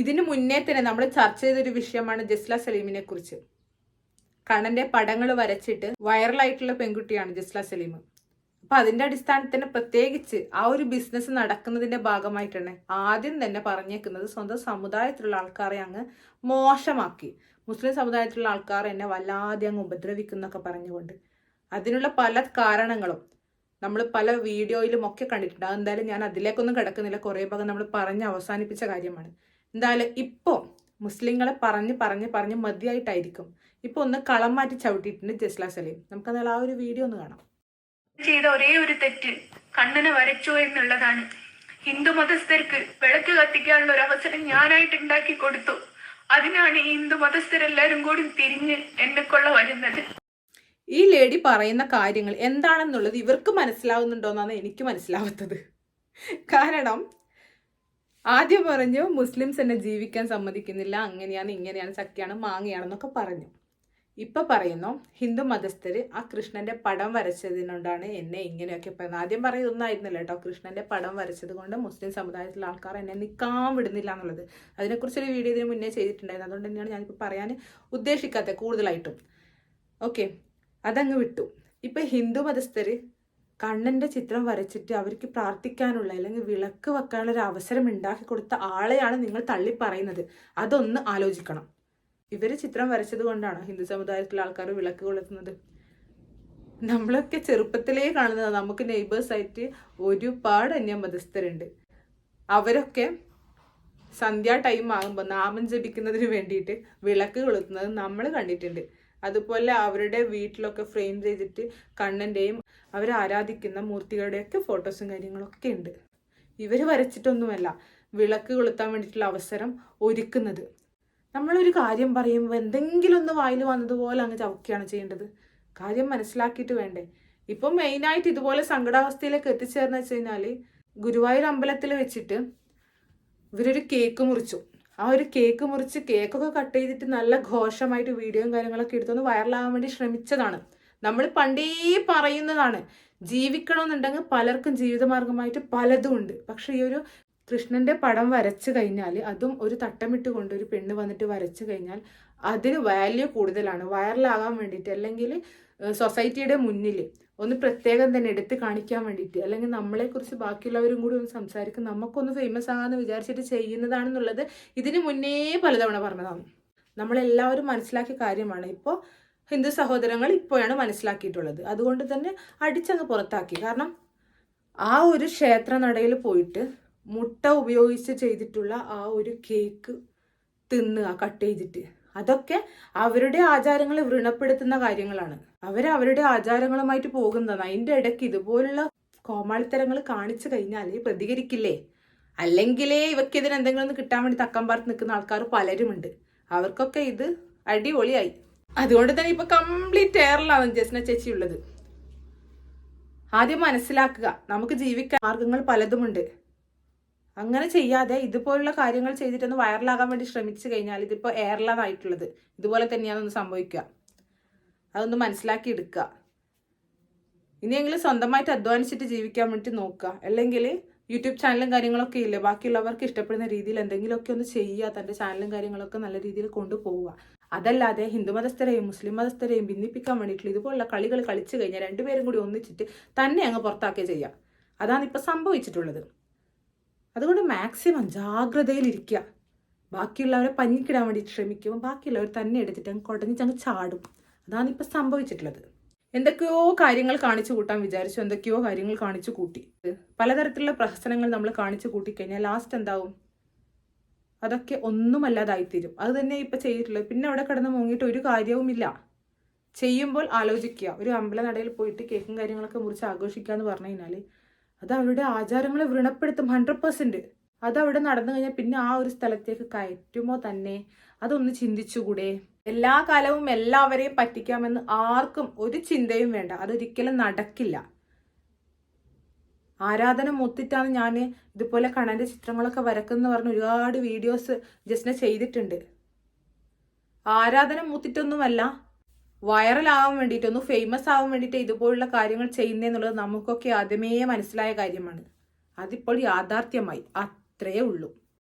ഇതിനു മുന്നേ തന്നെ നമ്മൾ ചർച്ച ചെയ്തൊരു വിഷയമാണ് ജസ്ല സലീമിനെ കുറിച്ച്. കണ്ണന്റെ പടങ്ങൾ വരച്ചിട്ട് വൈറലായിട്ടുള്ള പെൺകുട്ടിയാണ് ജസ്ല സലീം. അപ്പൊ അതിന്റെ അടിസ്ഥാനത്തിന് പ്രത്യേകിച്ച് ആ ഒരു ബിസിനസ് നടക്കുന്നതിന്റെ ഭാഗമായിട്ടാണ് ആദ്യം തന്നെ പറഞ്ഞേക്കുന്നത് സ്വന്തം സമുദായത്തിലുള്ള ആൾക്കാരെ അങ്ങ് മോശമാക്കി. മുസ്ലിം സമുദായത്തിലുള്ള ആൾക്കാർ എന്നെ വല്ലാതെ അങ്ങ് ഉപദ്രവിക്കുന്നൊക്കെ പറഞ്ഞുകൊണ്ട്. അതിനുള്ള പല കാരണങ്ങളും നമ്മൾ പല വീഡിയോയിലും ഒക്കെ കണ്ടിട്ടുണ്ട്. അതെന്തായാലും ഞാൻ അതിലേക്കൊന്നും കിടക്കുന്നില്ല. കുറേ ഭാഗം നമ്മൾ പറഞ്ഞ് അവസാനിപ്പിച്ച കാര്യമാണ്. എന്തായാലും ഇപ്പോൾ മുസ്ലിങ്ങളെ പറഞ്ഞ് പറഞ്ഞ് പറഞ്ഞ് മതിയായിട്ടായിരിക്കും. ഇപ്പൊ ഒന്ന് കളം മാറ്റി ചവിട്ടിയിട്ടുണ്ട് ജസ്ല സലീം. നമുക്ക് ആ ഒരു വീഡിയോ ഒന്ന് കാണാം. ചെയ്ത ഒരേ ഒരു തെറ്റ് കണ്ണനെ വരച്ചു എന്നുള്ളതാണ്. ഹിന്ദു മതസ്ഥർക്ക് വിളക്ക് കത്തിക്കാനുള്ള ഒരു അവസരം ഞാനായിട്ട് ഉണ്ടാക്കി കൊടുത്തു. അതിനാണ് ഈ ഹിന്ദു മതസ്ഥരെല്ലാരും കൂടി തിരിഞ്ഞ് എന്നെ കൊള്ള വരുന്നത്. ഈ ലേഡി പറയുന്ന കാര്യങ്ങൾ എന്താണെന്നുള്ളത് ഇവർക്ക് മനസ്സിലാവുന്നുണ്ടോന്നാണ് എനിക്ക് മനസ്സിലാവാത്തത്. കാരണം ആദ്യം പറഞ്ഞു മുസ്ലിംസ് എന്നെ ജീവിക്കാൻ സമ്മതിക്കുന്നില്ല. അങ്ങനെയാണ് ഇങ്ങനെയാണ് ചക്കയാണ് മാങ്ങയാണെന്നൊക്കെ പറഞ്ഞു. ഇപ്പൊ പറയുന്നു ഹിന്ദു മതസ്ഥർ ആ കൃഷ്ണന്റെ പടം വരച്ചതിനോണ്ടാണ് എന്നെ ഇങ്ങനെയൊക്കെ പറയുന്നത്. ആദ്യം പറയുന്നൊന്നായിരുന്നില്ല കേട്ടോ. കൃഷ്ണന്റെ പടം വരച്ചത് കൊണ്ട് മുസ്ലിം സമുദായത്തിലെ ആൾക്കാർ എന്നെ നിൽക്കാൻ വിടുന്നില്ല എന്നുള്ളത്. അതിനെക്കുറിച്ചൊരു വീഡിയോ ഇതിന് മുന്നേ ചെയ്തിട്ടുണ്ടായിരുന്നു. അതുകൊണ്ട് തന്നെയാണ് ഞാനിപ്പോൾ പറയാൻ ഉദ്ദേശിക്കാത്തത് കൂടുതലായിട്ടും. ഓക്കെ. അതങ്ങ് വിട്ടു. ഇപ്പൊ ഹിന്ദു മതസ്ഥര് കണ്ണന്റെ ചിത്രം വരച്ചിട്ട് അവർക്ക് പ്രാർത്ഥിക്കാനുള്ള അല്ലെങ്കിൽ വിളക്ക് വെക്കാനുള്ള ഒരു അവസരം ഉണ്ടാക്കി കൊടുത്ത ആളെയാണ് നിങ്ങൾ തള്ളി പറയുന്നത് അതൊന്ന് ആലോചിക്കണം. ഇവർ ചിത്രം വരച്ചത് കൊണ്ടാണ് ഹിന്ദു സമുദായത്തിലെ ആൾക്കാർ വിളക്ക് കൊളുത്തുന്നത്? നമ്മളൊക്കെ ചെറുപ്പത്തിലേ കാണുന്നത് നമുക്ക് നെയ്ബേഴ്സായിട്ട് ഒരുപാട് അന്യമതസ്ഥരുണ്ട്. അവരൊക്കെ സന്ധ്യ ടൈം ആകുമ്പോൾ നാമം ജപിക്കുന്നതിന് വേണ്ടിയിട്ട് വിളക്ക് കൊളുത്തുന്നത് നമ്മൾ കണ്ടിട്ടുണ്ട്. അതുപോലെ അവരുടെ വീട്ടിലൊക്കെ ഫ്രെയിം ചെയ്തിട്ട് കണ്ണന്റെയും അവർ ആരാധിക്കുന്ന മൂർത്തികളുടെയൊക്കെ ഫോട്ടോസും കാര്യങ്ങളൊക്കെ ഉണ്ട്. ഇവർ വരച്ചിട്ടൊന്നുമല്ല വിളക്ക് കൊളുത്താൻ വേണ്ടിയിട്ടുള്ള അവസരം ഒരുക്കുന്നത്. നമ്മളൊരു കാര്യം പറയുമ്പോൾ എന്തെങ്കിലും ഒന്ന് വായിൽ വന്നതുപോലെ അങ്ങ് ചവക്കുകയാണ് ചെയ്യേണ്ടത്. കാര്യം മനസ്സിലാക്കിയിട്ട് വേണ്ടേ? ഇപ്പം മെയിനായിട്ട് ഇതുപോലെ സങ്കടാവസ്ഥയിലേക്ക് എത്തിച്ചേർന്ന് വെച്ച് കഴിഞ്ഞാൽ ഗുരുവായൂർ അമ്പലത്തിൽ വെച്ചിട്ട് ഇവരൊരു കേക്ക് മുറിച്ചു. ആ ഒരു കേക്ക് മുറിച്ച് കേക്കൊക്കെ കട്ട് ചെയ്തിട്ട് നല്ല ഘോഷമായിട്ട് വീഡിയോയും കാര്യങ്ങളൊക്കെ എടുത്തൊന്ന് വൈറലാകാൻ വേണ്ടി ശ്രമിച്ചതാണ്. നമ്മൾ പണ്ടേ പറയുന്നതാണ് ജീവിക്കണമെന്നുണ്ടെങ്കിൽ പലർക്കും ജീവിതമാർഗമായിട്ട് പലതും ഉണ്ട്. പക്ഷേ ഈ ഒരു കൃഷ്ണന്റെ പടം വരച്ചു കഴിഞ്ഞാൽ അതും ഒരു തട്ടമിട്ട് കൊണ്ട് ഒരു പെണ്ണ് വന്നിട്ട് വരച്ചു കഴിഞ്ഞാൽ അതിന് വാല്യൂ കൂടുതലാണ്. വൈറലാകാൻ വേണ്ടിയിട്ട്. അല്ലെങ്കിൽ സൊസൈറ്റിയുടെ മുന്നിൽ ഒന്ന് പ്രത്യേകം തന്നെ എടുത്ത് കാണിക്കാൻ വേണ്ടിയിട്ട് അല്ലെങ്കിൽ നമ്മളെക്കുറിച്ച് ബാക്കിയുള്ളവരും കൂടി ഒന്ന് സംസാരിക്കും. നമുക്കൊന്ന് ഫേമസ് ആകാമെന്ന് വിചാരിച്ചിട്ട് ചെയ്യുന്നതാണെന്നുള്ളത് ഇതിന് മുന്നേ പലതവണ പറഞ്ഞതാണ്. നമ്മളെല്ലാവരും മനസ്സിലാക്കിയ കാര്യമാണ്. ഇപ്പോൾ ഹിന്ദു സഹോദരങ്ങൾ ഇപ്പോഴാണ് മനസ്സിലാക്കിയിട്ടുള്ളത്. അതുകൊണ്ട് തന്നെ അടിച്ചങ്ങ് പുറത്താക്കി. കാരണം ആ ഒരു ക്ഷേത്ര നടയിൽ പോയിട്ട് മുട്ട ഉപയോഗിച്ച് ചെയ്തിട്ടുള്ള ആ ഒരു കേക്ക് തിന്നുക കട്ട് ചെയ്തിട്ട് അതൊക്കെ അവരുടെ ആചാരങ്ങളെ വ്രണപ്പെടുത്തുന്ന കാര്യങ്ങളാണ്. അവർ അവരുടെ ആചാരങ്ങളുമായിട്ട് പോകുന്നതാണ്. അതിന്റെ ഇടയ്ക്ക് ഇതുപോലുള്ള കോമാളിത്തരങ്ങൾ കാണിച്ചു കഴിഞ്ഞാൽ പ്രതികരിക്കില്ലേ? അല്ലെങ്കിലേ ഇവയ്ക്കെതിരെ എന്തെങ്കിലും ഒന്ന് കിട്ടാൻ വേണ്ടി തക്കം പാർത്ത് നിൽക്കുന്ന ആൾക്കാർ പലരുമുണ്ട്. അവർക്കൊക്കെ ഇത് അടിപൊളിയായി. അതുകൊണ്ട് തന്നെ ഇപ്പൊ കംപ്ലീറ്റ് എയറിലാണ് ജസ്ന ചേച്ചി ഉള്ളത്. ആദ്യം മനസ്സിലാക്കുക നമുക്ക് ജീവിക്കാൻ മാർഗങ്ങൾ പലതുമുണ്ട്. അങ്ങനെ ചെയ്യാതെ ഇതുപോലുള്ള കാര്യങ്ങൾ ചെയ്തിട്ടൊന്ന് വൈറലാകാൻ വേണ്ടി ശ്രമിച്ചു കഴിഞ്ഞാൽ ഇതിപ്പോൾ എയർലാണായിട്ടുള്ളത് ഇതുപോലെ തന്നെയാണ് ഒന്ന് സംഭവിക്കുക. അതൊന്ന് മനസ്സിലാക്കി എടുക്കുക. ഇനിയെങ്കിലും സ്വന്തമായിട്ട് അധ്വാനിച്ചിട്ട് ജീവിക്കാൻ വേണ്ടി നോക്കുക. അല്ലെങ്കിൽ യൂട്യൂബ് ചാനലും കാര്യങ്ങളൊക്കെ ഇല്ല? ബാക്കിയുള്ളവർക്ക് ഇഷ്ടപ്പെടുന്ന രീതിയിൽ എന്തെങ്കിലുമൊക്കെ ഒന്ന് ചെയ്യുക. തന്റെ ചാനലും കാര്യങ്ങളൊക്കെ നല്ല രീതിയിൽ കൊണ്ടുപോവുക. അതല്ലാതെ ഹിന്ദു മതസ്ഥരെയും മുസ്ലിം മതസ്ഥരെയും ഭിന്നിപ്പിക്കാൻ വേണ്ടിയിട്ടുള്ള ഇതുപോലുള്ള കളികൾ കളിച്ചു കഴിഞ്ഞാൽ രണ്ടുപേരും കൂടി ഒന്നിച്ചിട്ട് തന്നെ അങ്ങ് പുറത്താക്കുകയും ചെയ്യാം. അതാണ് ഇപ്പോൾ സംഭവിച്ചിട്ടുള്ളത്. അതുകൊണ്ട് മാക്സിമം ജാഗ്രതയിലിരിക്കുക ബാക്കിയുള്ളവരെ പഞ്ഞിക്കിടാൻ വേണ്ടി ശ്രമിക്കുമ്പോൾ ബാക്കിയുള്ളവർ തന്നെ എടുത്തിട്ട് അങ്ങ് കുടഞ്ഞിട്ട് അങ്ങ് ചാടും. അതാണ് ഇപ്പം സംഭവിച്ചിട്ടുള്ളത്. എന്തൊക്കെയോ കാര്യങ്ങൾ കാണിച്ചു കൂട്ടാൻ വിചാരിച്ചു. എന്തൊക്കെയോ കാര്യങ്ങൾ കാണിച്ചു കൂട്ടി. പലതരത്തിലുള്ള പ്രഹസനങ്ങൾ നമ്മൾ കാണിച്ചു കൂട്ടിക്കഴിഞ്ഞാൽ ലാസ്റ്റ് എന്താവും? അതൊക്കെ ഒന്നുമല്ലാതായിത്തീരും. അത് തന്നെ ഇപ്പം ചെയ്തിട്ടുള്ളത്. പിന്നെ അവിടെ കിടന്ന് മുങ്ങിയിട്ട് ഒരു കാര്യവുമില്ല. ചെയ്യുമ്പോൾ ആലോചിക്കുക. ഒരു അമ്പലനടയിൽ പോയിട്ട് കേക്കും കാര്യങ്ങളൊക്കെ മുറിച്ച് ആഘോഷിക്കുക എന്ന് പറഞ്ഞു കഴിഞ്ഞാൽ അത് അവരുടെ ആചാരങ്ങളെ വ്രണപ്പെടുത്തും ഹൺഡ്രഡ് അത് അവിടെ നടന്നു കഴിഞ്ഞാൽ പിന്നെ ആ ഒരു സ്ഥലത്തേക്ക് കയറ്റുമോ തന്നെ? അതൊന്ന് ചിന്തിച്ചുകൂടെ. എല്ലാ കാലവും എല്ലാവരെയും പറ്റിക്കാമെന്ന് ആർക്കും ഒരു ചിന്തയും വേണ്ട. അതൊരിക്കലും നടക്കില്ല. ആരാധന മുത്തിട്ടാണ് ഞാൻ ഇതുപോലെ കണ്ണന്റെ ചിത്രങ്ങളൊക്കെ വരക്കുന്ന പറഞ്ഞ് ഒരുപാട് വീഡിയോസ് ജസ്റ്റിനെ ചെയ്തിട്ടുണ്ട്. ആരാധന മൂത്തിട്ടൊന്നുമല്ല. വൈറലാവാൻ വേണ്ടിയിട്ട് ഒന്ന് ഫേമസ് ആവാൻ വേണ്ടിയിട്ട് ഇതുപോലുള്ള കാര്യങ്ങൾ ചെയ്യുന്നതെന്നുള്ളത് നമുക്കൊക്കെ ആദ്യമേ മനസ്സിലായ കാര്യമാണ്. അതിപ്പോൾ യാഥാർത്ഥ്യമായി അത്രയേ ഉള്ളൂ.